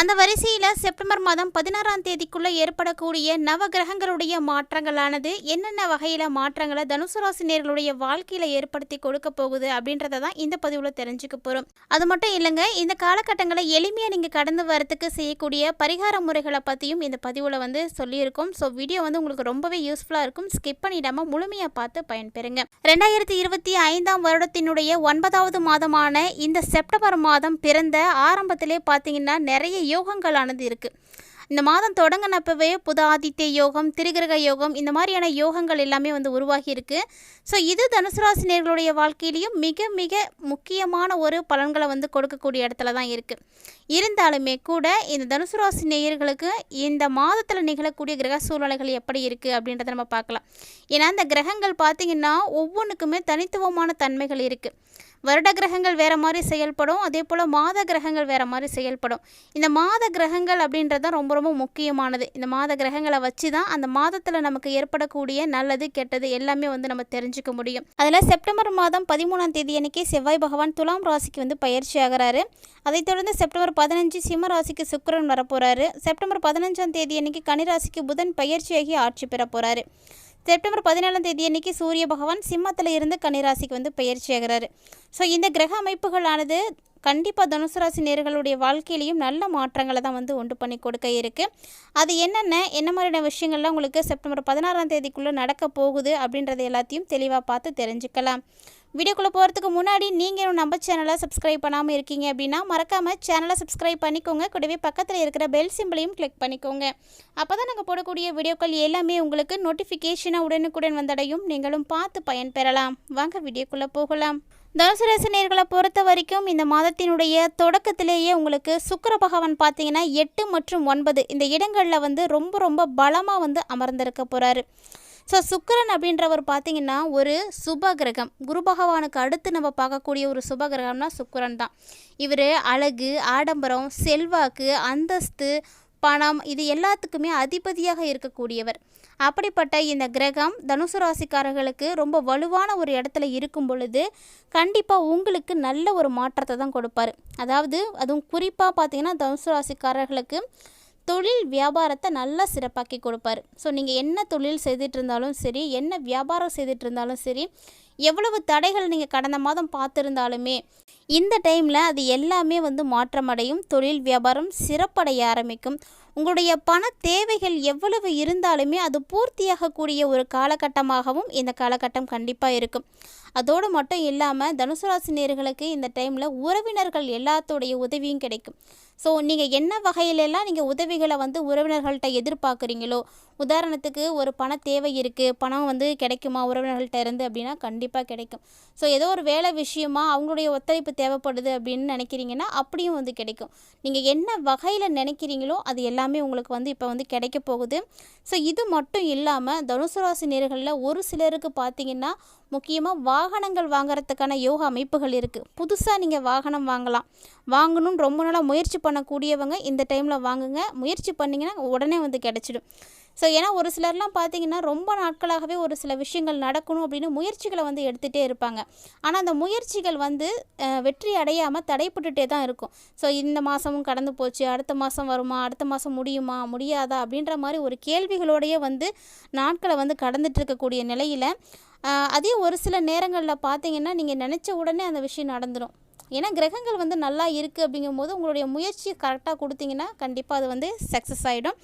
அந்த வரிசையில் செப்டம்பர் மாதம் பதினாறாம் தேதிக்குள்ளே ஏற்படக்கூடிய நவ கிரகங்களுடைய மாற்றங்களானது என்னென்ன வகையில் மாற்றங்களை தனுசு ராசினியர்களுடைய வாழ்க்கையில் ஏற்படுத்தி கொடுக்க போகுது அப்படின்றத தான் இந்த பதிவில் தெரிஞ்சுக்க போகிறோம் அது மட்டும் இல்லைங்க இந்த காலகட்டங்களை எளிமையாக நீங்கள் கடந்து வரத்துக்கு செய்யக்கூடிய பரிகார முறைகளை பற்றியும் இந்த பதிவில் வந்து சொல்லியிருக்கோம். ஸோ வீடியோ வந்து உங்களுக்கு ரொம்பவே யூஸ்ஃபுல்லாக இருக்கும். ஸ்கிப் பண்ணிடாமல் முழுமையாக பார்த்து பயன்பெறுங்க. ரெண்டாயிரத்தி இருபத்தி ஐந்தாம் வருடத்தினுடைய ஒன்பதாவது மாதமான இந்த செப்டம்பர் மாதம் பிறந்த ஆரம்பத்திலே பார்த்தீங்கன்னா நிறைய யோகங்களானது இருக்குது இந்த மாதம் தொடங்கினப்பவே புத ஆதித்ய யோகம் திருகிரக யோகம் இந்த மாதிரியான யோகங்கள் எல்லாமே வந்து உருவாகி இருக்கு. ஸோ இது தனுசு ராசினியர்களுடைய வாழ்க்கையிலையும் மிக மிக முக்கியமான ஒரு பலன்களை வந்து கொடுக்கக்கூடிய இடத்துல தான் இருக்குது இருந்தாலுமே கூட இந்த தனுசு ராசி நேயர்களுக்கு இந்த மாதத்தில் நிகழக்கூடிய கிரக சூழ்நிலைகள் எப்படி இருக்குது அப்படின்றத நம்ம பார்க்கலாம். ஏன்னா இந்த கிரகங்கள் பார்த்திங்கன்னா ஒவ்வொன்றுக்குமே தனித்துவமான தன்மைகள் இருக்குது வருட கிரகங்கள் வேறு மாதிரி செயல்படும் அதே போல் மாத கிரகங்கள் வேறு மாதிரி செயல்படும். இந்த மாத கிரகங்கள் அப்படின்றது ரொம்ப ரொம்ப முக்கியமானது. இந்த மாத கிரகங்களை வச்சு தான் அந்த மாதத்தில் நமக்கு ஏற்படக்கூடிய நல்லது கெட்டது எல்லாமே வந்து நம்ம தெரிஞ்சுக்க முடியும். அதில் செப்டம்பர் மாதம் பதிமூணாம் தேதி அன்னைக்கு செவ்வாய் பகவான் துலாம் ராசிக்கு வந்து பயிற்சி ஆகிறாரு. அதைத் தொடர்ந்து செப்டம்பர் பதினஞ்சு சிம்ம ராசிக்கு சுக்கரன் வரப்போகிறாரு செப்டம்பர் பதினஞ்சாம் தேதி அன்னைக்கு கனிராசிக்கு புதன் பயிற்சியாகி ஆட்சி பெற போகிறாரு செப்டம்பர் பதினேழாம் தேதி அன்னைக்கு சூரிய பகவான் சிம்மத்தில் இருந்து கன்னிராசிக்கு வந்து பயிற்சி ஆகிறாரு. ஸோ இந்த கிரக அமைப்புகளானது கண்டிப்பாக தனுசு ராசி நேர்களுடைய வாழ்க்கையிலையும் நல்ல மாற்றங்களை தான் வந்து உண்டு பண்ணி கொடுக்க இருக்குது அது என்னென்ன என்ன மாதிரியான விஷயங்கள்லாம் உங்களுக்கு செப்டம்பர் பதினாறாம் தேதிக்குள்ளே நடக்க போகுது அப்படின்றத எல்லாத்தையும் தெளிவாக பார்த்து தெரிஞ்சுக்கலாம். வீடியோக்குள்ளே போகிறதுக்கு முன்னாடி நீங்கள் நம்ம சேனலை சப்ஸ்கிரைப் பண்ணாமல் இருக்கீங்க அப்படின்னா மறக்காமல் சேனலை சப்ஸ்கிரைப் பண்ணிக்கோங்க. கூடவே பக்கத்தில் இருக்கிற பெல் சிம்பிளையும் கிளிக் பண்ணிக்கோங்க. அப்போ தான் நாங்கள் போடக்கூடிய வீடியோக்கள் எல்லாமே உங்களுக்கு நோட்டிஃபிகேஷனாக உடனுக்குடன் வந்தடையும். நீங்களும் பார்த்து பயன்பெறலாம் வாங்க வீடியோக்குள்ளே போகலாம். தனுசு ராசி நேர்களை பொறுத்த வரைக்கும் இந்த மாதத்தினுடைய தொடக்கத்திலேயே உங்களுக்கு சுக்கர பகவான் பார்த்தீங்கன்னா எட்டு மற்றும் ஒன்பது இந்த இடங்களில் வந்து ரொம்ப ரொம்ப பலமாக வந்து அமர்ந்திருக்க போகிறாரு ஸோ சுக்கரன் அப்படின்றவர் பார்த்தீங்கன்னா ஒரு சுப கிரகம் குரு பகவானுக்கு அடுத்து நம்ம பார்க்கக்கூடிய ஒரு சுப கிரகம்னா சுக்கரன் தான். இவர் அழகு ஆடம்பரம் செல்வாக்கு அந்தஸ்து பணம் இது எல்லாத்துக்குமே அதிபதியாக இருக்கக்கூடியவர். அப்படிப்பட்ட இந்த கிரகம் தனுசு ராசிக்காரர்களுக்கு ரொம்ப வலுவான ஒரு இடத்துல இருக்கும் பொழுது கண்டிப்பாக உங்களுக்கு நல்ல ஒரு மாற்றத்தை தான் கொடுப்பாரு. அதாவது அதுவும் குறிப்பாக பார்த்தீங்கன்னா தனுசு ராசிக்காரர்களுக்கு தொழில் வியாபாரத்தை நல்லா சிறப்பாக்கி கொடுப்பாரு. ஸோ நீங்கள் என்ன தொழில் செய்துட்டு இருந்தாலும் சரி என்ன வியாபாரம் செய்துட்டு இருந்தாலும் சரி எவ்வளவு தடைகள் நீங்கள் கடந்த மாதம் பார்த்துருந்தாலுமே இந்த டைமில் அது எல்லாமே வந்து மாற்றமடையும் தொழில் வியாபாரம் சிறப்படைய ஆரம்பிக்கும். உங்களுடைய பண தேவைகள் எவ்வளவு இருந்தாலுமே அது பூர்த்தியாகக்கூடிய ஒரு காலகட்டமாகவும் இந்த காலகட்டம் கண்டிப்பாக இருக்கும். அதோடு மட்டும் இல்லாமல் தனுசு ராசி நேர்களுக்கு இந்த டைமில் உறவினர்கள் எல்லாத்தோடைய உதவியும் கிடைக்கும். ஸோ நீங்கள் என்ன வகையிலெல்லாம் நீங்கள் உதவிகளை வந்து உறவினர்கள்ட்ட எதிர்பார்க்குறீங்களோ உதாரணத்துக்கு ஒரு பண தேவை இருக்குது பணம் வந்து கிடைக்குமா உறவினர்கள்ட்ட இருந்து அப்படின்னா கண்டிப்பாக கிடைக்கும். ஸோ ஏதோ ஒரு வேலை விஷயமா அவங்களுடைய ஒத்துழைப்பு தேவைப்படுது அப்படின்னு நினைக்கிறீங்கன்னா அப்படியும் வந்து கிடைக்கும். நீங்கள் என்ன வகையில் நினைக்கிறீங்களோ அது எல்லாமே உங்களுக்கு வந்து இப்போ வந்து கிடைக்க போகுது. ஸோ இது மட்டும் இல்லாமல் தனுசு ராசி நேர்களில் ஒரு சிலருக்கு பார்த்தீங்கன்னா முக்கியமாக வாகனங்கள் வாங்குறதுக்கான யோகா அமைப்புகள் இருக்குது புதுசாக நீங்கள் வாகனம் வாங்கலாம். வாங்கணும்னு ரொம்ப நாளாக முயற்சி பண்ணக்கூடியவங்க இந்த டைமில் வாங்குங்க. முயற்சி பண்ணிங்கன்னா உடனே வந்து கிடச்சிடும். ஸோ ஏன்னா ஒரு சிலர்லாம் பார்த்தீங்கன்னா ரொம்ப நாட்களாகவே ஒரு சில விஷயங்கள் நடக்கணும் அப்படின்னு முயற்சிகளை வந்து எடுத்துகிட்டே இருப்பாங்க. ஆனால் அந்த முயற்சிகள் வந்து வெற்றி அடையாமல் தடைப்பட்டுட்டே தான் இருக்கும். ஸோ இந்த மாதமும் கடந்து போச்சு அடுத்த மாதம் வருமா அடுத்த மாதம் முடியுமா முடியாதா அப்படின்ற மாதிரி ஒரு கேள்விகளோடையே வந்து நாட்களை வந்து கடந்துட்டு இருக்கக்கூடிய நிலையில் அதே ஒரு சில நேரங்களில் பார்த்தீங்கன்னா நீங்கள் நினச்ச உடனே அந்த விஷயம் நடந்துடும் ஏன்னா கிரகங்கள் வந்து நல்லா இருக்குது அப்படிங்கும்போது உங்களுடைய முயற்சி கரெக்டாக கொடுத்தீங்கன்னா கண்டிப்பாக அது வந்து சக்ஸஸ் ஆகிடும்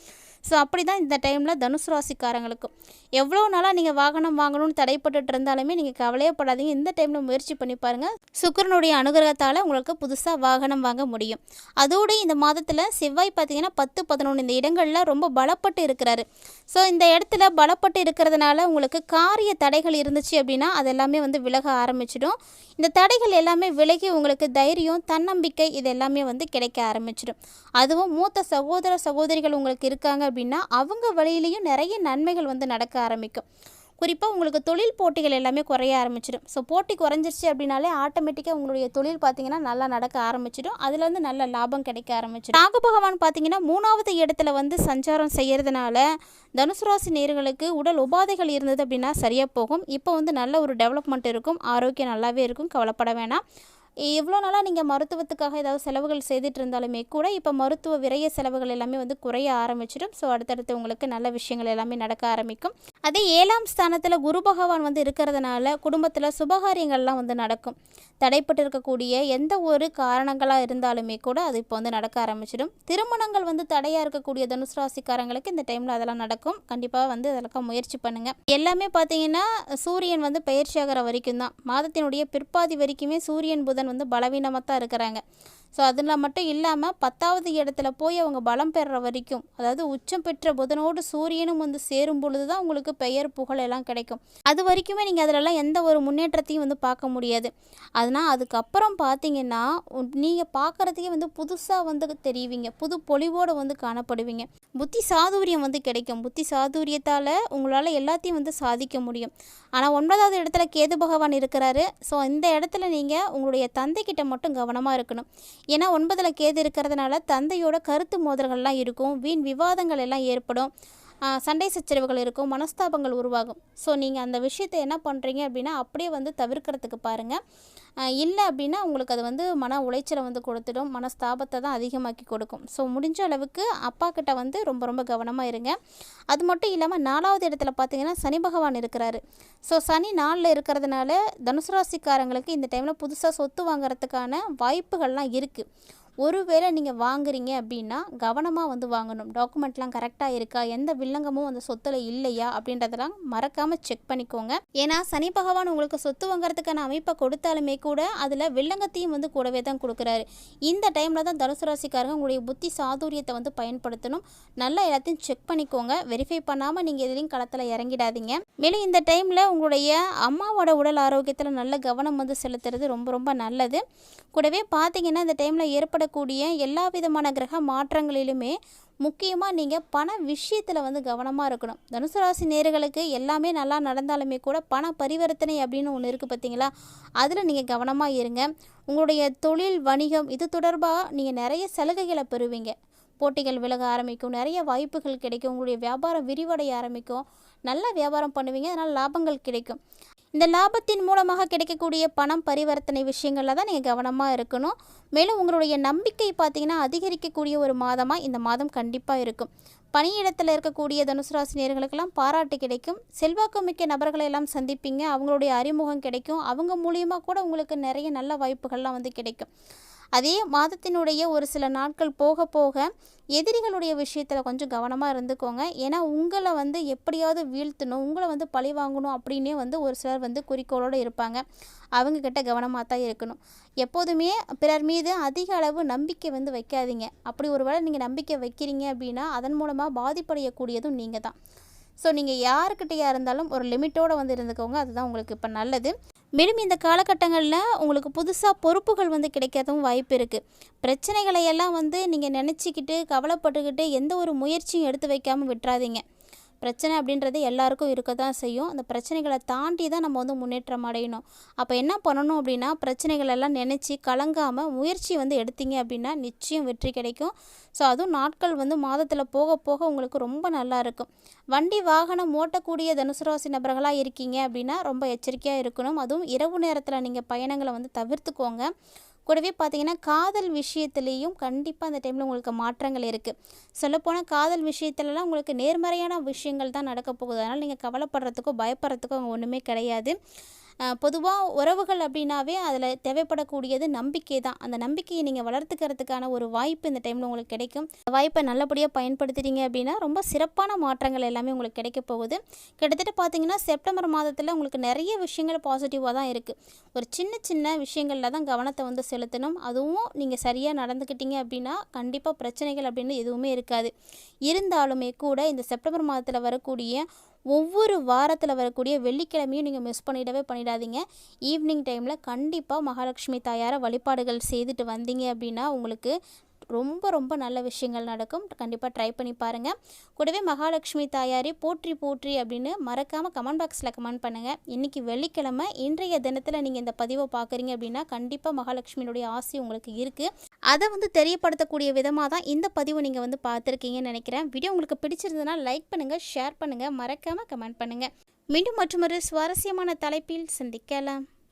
ஸோ அப்படி தான் இந்த டைமில் தனுசு ராசிக்காரங்களுக்கும் எவ்வளோ நாளாக நீங்கள் வாகனம் வாங்கணும்னு தடைப்பட்டுட்டு இருந்தாலுமே நீங்கள் கவலையப்படாதீங்க. இந்த டைமில் முயற்சி பண்ணி பாருங்கள் சுக்கிரனுடைய அனுகிரகத்தால் உங்களுக்கு புதுசாக வாகனம் வாங்க முடியும். அதோடு இந்த மாதத்தில் செவ்வாய் பார்த்திங்கன்னா பத்து பதினொன்று இந்த இடங்களில் ரொம்ப பலப்பட்டு இருக்கிறாரு. ஸோ இந்த இடத்துல பலப்பட்டு இருக்கிறதுனால உங்களுக்கு காரிய தடைகள் இருந்துச்சு அப்படின்னா அது எல்லாமே வந்து விலக ஆரம்பிச்சிடும். இந்த தடைகள் எல்லாமே விலகி உங்களுக்கு தைரியம் தன்னம்பிக்கை இது எல்லாமே வந்து கிடைக்க ஆரம்பிச்சிடும். அதுவும் மூத்த சகோதர சகோதரிகள் உங்களுக்கு இருக்காங்க அப்படின்னா அவங்க வழியிலையும் நிறைய நன்மைகள் வந்து நடக்க ஆரம்பிக்கும். குறிப்பாக உங்களுக்கு தொழில் போட்டிகள் எல்லாமே குறைய ஆரம்பிச்சிடும். ஸோ போட்டி குறைஞ்சிருச்சு அப்படின்னாலே ஆட்டோமேட்டிக்காக உங்களுடைய தொழில் பார்த்தீங்கன்னா நல்லா நடக்க ஆரம்பிச்சிடும். அதுலேருந்து நல்ல லாபம் கிடைக்க ஆரம்பிச்சிடும். நாக பகவான் பார்த்தீங்கன்னா மூணாவது இடத்துல வந்து சஞ்சாரம் செய்கிறதுனால தனுசு ராசி நேர்களுக்கு உடல் உபாதைகள் இருந்தது அப்படின்னா சரியாக போகும். இப்போ வந்து நல்ல ஒரு டெவலப்மெண்ட் இருக்கும். ஆரோக்கியம் நல்லாவே இருக்கும். கவலைப்பட வேணாம். இவ்வளோ நாளாக நீங்கள் மருத்துவத்துக்காக ஏதாவது செலவுகள் செய்துட்டு இருந்தாலுமே கூட இப்போ மருத்துவ விரைய செலவுகள் எல்லாமே வந்து குறைய ஆரம்பிச்சிடும். ஸோ அடுத்தடுத்து உங்களுக்கு நல்ல விஷயங்கள் எல்லாமே நடக்க ஆரம்பிக்கும். அதே ஏழாம் ஸ்தானத்தில் குரு பகவான் வந்து இருக்கிறதுனால குடும்பத்தில் சுபகாரியங்கள்லாம் வந்து நடக்கும். தடைப்பட்டு இருக்கக்கூடிய எந்த ஒரு காரணங்களாக இருந்தாலுமே கூட அது இப்போ வந்து நடக்க ஆரம்பிச்சிடும். திருமணங்கள் வந்து தடையாக இருக்கக்கூடிய தனுசு ராசிக்காரங்களுக்கு இந்த டைமில் அதெல்லாம் நடக்கும். கண்டிப்பாக வந்து அதெல்லாம் முயற்சி பண்ணுங்கள் எல்லாமே பார்த்தீங்கன்னா சூரியன் வந்து பயிற்சியாகிற வரைக்கும் தான் மாதத்தினுடைய பிற்பாதி வரைக்குமே சூரியன் புதன் வந்து பலவீனமாக தான் இருக்கிறாங்க. ஸோ அதில் மட்டும் இல்லாமல் பத்தாவது இடத்துல போய் அவங்க பலம் பெறுற வரைக்கும் அதாவது உச்சம் பெற்ற புதனோடு சூரியனும் வந்து சேரும் பொழுது தான் உங்களுக்கு பெயர் புகழ் எல்லாம் கிடைக்கும். அது வரைக்குமே நீங்கள் அதிலெல்லாம் எந்த ஒரு முன்னேற்றத்தையும் வந்து பார்க்க முடியாது. அதனால் அதுக்கப்புறம் பார்த்தீங்கன்னா நீங்கள் பார்க்குறதுக்கே வந்து புதுசாக வந்து தெரிவிங்க. புது பொலிவோடு வந்து காணப்படுவீங்க. புத்தி சாதுரியம் வந்து கிடைக்கும். புத்தி சாதுரியத்தால் உங்களால் எல்லாத்தையும் வந்து சாதிக்க முடியும். ஆனால் ஒன்பதாவது இடத்துல கேது பகவான் இருக்கிறாரு. ஸோ இந்த இடத்துல நீங்கள் உங்களுடைய தந்தைக்கிட்ட மட்டும் கவனமாக இருக்கணும். ஏன்னா ஒன்பதில் கேது இருக்கிறதுனால தந்தையோட கருத்து மோதல்கள்லாம் இருக்கும் வீண் விவாதங்கள் எல்லாம் ஏற்படும் சண்டை சச்சரவுகள் இருக்கும் மனஸ்தாபங்கள் உருவாகும். ஸோ நீங்கள் அந்த விஷயத்தை என்ன பண்ணுறீங்க அப்படின்னா அப்படியே வந்து தவிர்க்கிறதுக்கு பாருங்கள் இல்லை அப்படின்னா உங்களுக்கு அது வந்து மன உளைச்சலை வந்து கொடுத்துடும் மனஸ்தாபத்தை தான் அதிகமாக்கி கொடுக்கும். ஸோ முடிஞ்ச அளவுக்கு அப்பா கிட்ட வந்து ரொம்ப ரொம்ப கவனமாக இருங்க. அது மட்டும் இல்லாமல் நாலாவது இடத்துல பார்த்தீங்கன்னா சனி பகவான் இருக்கிறாரு. ஸோ சனி நாளில் இருக்கிறதுனால தனுசு ராசிக்காரங்களுக்கு இந்த டைமில் புதுசாக சொத்து வாங்குறதுக்கான வாய்ப்புகள்லாம் இருக்குது ஒருவேளை நீங்கள் வாங்குறீங்க அப்படின்னா கவனமாக வந்து வாங்கணும். டாக்குமெண்ட்லாம் கரெக்டாக இருக்கா? எந்த வில்லங்கமும் அந்த சொத்தில் இல்லையா? அப்படின்றதெல்லாம் மறக்காமல் செக் பண்ணிக்கோங்க. ஏன்னா சனி பகவான் உங்களுக்கு சொத்து வாங்குறதுக்கான அமைப்பை கொடுத்தாலுமே கூட அதில் வில்லங்கத்தையும் வந்து கூடவே தான் கொடுக்குறாரு. இந்த டைமில் தான் தனுசு ராசிக்காரங்க உங்களுடைய புத்தி சாதுரியத்தை வந்து பயன்படுத்தணும். நல்லா எல்லாத்தையும் செக் பண்ணிக்கோங்க. வெரிஃபை பண்ணாமல் நீங்கள் எதுலேயும் களத்தில் இறங்கிடாதீங்க. மேலும் இந்த டைமில் உங்களுடைய அம்மாவோட உடல் ஆரோக்கியத்தில் நல்ல கவனம் வந்து செலுத்துறது ரொம்ப ரொம்ப நல்லது. கூடவே பார்த்தீங்கன்னா இந்த டைமில் ஏற்பட ஏற்படக்கூடிய எல்லா விதமான கிரக மாற்றங்களிலுமே முக்கியமாக நீங்கள் பண விஷயத்தில் வந்து கவனமாக இருக்கணும். தனுசு ராசி நேர்களுக்கு எல்லாமே நல்லா நடந்தாலுமே கூட பண பரிவர்த்தனை அப்படின்னு ஒன்று இருக்குது பார்த்தீங்களா அதில் நீங்கள் கவனமாக இருங்க. உங்களுடைய தொழில் வணிகம் இது தொடர்பாக நீங்கள் நிறைய சலுகைகளை பெறுவீங்க. போட்டிகள் விலக ஆரம்பிக்கும். நிறைய வாய்ப்புகள் கிடைக்கும். உங்களுடைய வியாபாரம் விரிவடைய ஆரம்பிக்கும். நல்ல வியாபாரம் பண்ணுவீங்க. அதனால் லாபங்கள் கிடைக்கும். இந்த லாபத்தின் மூலமாக கிடைக்கக்கூடிய பணம் பரிவர்த்தனை விஷயங்களில் தான் நீங்கள் கவனமாக இருக்கணும். மேலும் உங்களுடைய நம்பிக்கை பார்த்தீங்கன்னா அதிகரிக்கக்கூடிய ஒரு மாதமாக இந்த மாதம் கண்டிப்பாக இருக்கும். பணியிடத்தில் இருக்கக்கூடிய தனுசு ராசி நேர்களுக்கெல்லாம் பாராட்டு கிடைக்கும். செல்வாக்கு மிக்க நபர்களை எல்லாம் சந்திப்பீங்க. அவங்களுடைய அறிமுகம் கிடைக்கும். அவங்க மூலியமாக கூட உங்களுக்கு நிறைய நல்ல வாய்ப்புகள்லாம் வந்து கிடைக்கும். அதே மாதத்தினுடைய ஒரு சில நாட்கள் போக போக எதிரிகளுடைய விஷயத்தில் கொஞ்சம் கவனமாக இருந்துக்கோங்க. ஏன்னா உங்களை வந்து எப்படியாவது வீழ்த்தணும் உங்களை வந்து பழி வாங்கணும் அப்படின்னே வந்து ஒரு சிலர் வந்து குறிக்கோளோடு இருப்பாங்க. அவங்கக்கிட்ட கவனமாக தான் இருக்கணும். எப்போதுமே பிறர் மீது அதிக அளவு நம்பிக்கை வந்து வைக்காதீங்க. அப்படி ஒரு வேளை நீங்கள் நம்பிக்கை வைக்கிறீங்க அப்படின்னா அதன் மூலமாக பாதிப்படையக்கூடியதும் நீங்கள் தான். ஸோ நீங்கள் யாருக்கிட்டையாக இருந்தாலும் ஒரு லிமிட்டோடு வந்து இருந்துக்கோங்க. அதுதான் உங்களுக்கு இப்போ நல்லது. மேலும் இந்த காலகட்டங்களில் உங்களுக்கு புதுசாக பொறுப்புகள் வந்து கிடைக்கிறதும் வாய்ப்பு இருக்குது பிரச்சனைகளை எல்லாம் வந்து நீங்கள் நினச்சிக்கிட்டு கவலைப்பட்டுக்கிட்டு எந்த ஒரு முயற்சியும் எடுத்து வைக்காமல் விட்டுறாதீங்க. பிரச்சனை அப்படின்றது எல்லாருக்கும் இருக்க தான் செய்யும். அந்த பிரச்சனைகளை தாண்டி தான் நம்ம வந்து முன்னேற்றம் அடையணும். அப்போ என்ன பண்ணணும் அப்படின்னா பிரச்சனைகள் எல்லாம் நினச்சி கலங்காமல் முயற்சி வந்து எடுத்தீங்க அப்படின்னா நிச்சயம் வெற்றி கிடைக்கும். ஸோ அதுவும் நாட்கள் வந்து மாதத்தில் போக போக உங்களுக்கு ரொம்ப நல்லா இருக்கும். வண்டி வாகனம் ஓட்டக்கூடிய தனுசு ராசி நபர்களாக இருக்கீங்க அப்படின்னா ரொம்ப எச்சரிக்கையாக இருக்கணும். அதுவும் இரவு நேரத்தில் நீங்கள் பயணங்களை வந்து தவிர்த்துக்கோங்க. கூடவே பார்த்தீங்கன்னா காதல் விஷயத்துலேயும் கண்டிப்பாக அந்த டைமில் உங்களுக்கு மாற்றங்கள் இருக்குது சொல்லப்போனால் காதல் விஷயத்துலலாம் உங்களுக்கு நேர்மறையான விஷயங்கள் தான் நடக்க போகுது. அதனால் நீங்கள் கவலைப்படுறதுக்கோ பயப்படுறதுக்கோ அவங்க ஒன்றுமே கிடையாது. பொதுவாக உறவுகள் அப்படின்னாவே அதில் தேவைப்படக்கூடியது நம்பிக்கை தான். அந்த நம்பிக்கையை நீங்கள் வளர்த்துக்கிறதுக்கான ஒரு வாய்ப்பு இந்த டைமில் உங்களுக்கு கிடைக்கும். வாய்ப்பை நல்லபடியாக பயன்படுத்துகிறீங்க அப்படின்னா ரொம்ப சிறப்பான மாற்றங்கள் எல்லாமே உங்களுக்கு கிடைக்க போகுது. கிட்டத்தட்ட பார்த்தீங்கன்னா செப்டம்பர் மாதத்தில் உங்களுக்கு நிறைய விஷயங்கள் பாசிட்டிவாக தான் இருக்குது ஒரு சின்ன சின்ன விஷயங்களில் தான் கவனத்தை வந்து செலுத்தணும். அதுவும் நீங்கள் சரியாக நடந்துக்கிட்டீங்க அப்படின்னா கண்டிப்பாக பிரச்சனைகள் அப்படின்னு எதுவுமே இருக்காது. இருந்தாலுமே கூட இந்த செப்டம்பர் மாதத்தில் வரக்கூடிய ஒவ்வொரு வாரத்தில் வரக்கூடிய வெள்ளிக்கிழமையும் நீங்கள் மிஸ் பண்ணிடவே பண்ணிடாதீங்க. ஈவினிங் டைமில் கண்டிப்பாக மகாலட்சுமி தாயாரை வழிபாடுகள் செய்துட்டு வந்தீங்க அப்படின்னா உங்களுக்கு ரொம்ப ரொம்ப நல்ல விஷயங்கள் நடக்கும். கண்டிப்பாக ட்ரை பண்ணி பாருங்கள் கூடவே மகாலட்சுமி தாயாரி போற்றி போற்றி அப்படின்னு மறக்காமல் கமெண்ட் பாக்ஸில் கமெண்ட் பண்ணுங்கள் இன்றைக்கி வெள்ளிக்கிழமை இன்றைய தினத்தில் நீங்கள் இந்த பதிவை பார்க்குறீங்க அப்படின்னா கண்டிப்பாக மகாலட்சுமியினுடைய ஆசை உங்களுக்கு இருக்குது அதை வந்து தெரியப்படுத்தக்கூடிய விதமாக தான் இந்த பதிவு நீங்கள் வந்து பார்த்துருக்கீங்கன்னு நினைக்கிறேன். வீடியோ உங்களுக்கு பிடிச்சிருந்ததுன்னா லைக் பண்ணுங்கள் ஷேர் பண்ணுங்கள் மறக்காமல் கமெண்ட் பண்ணுங்கள் மீண்டும் மற்றொரு சுவாரஸ்யமான தலைப்பில் சந்திக்கலாம்.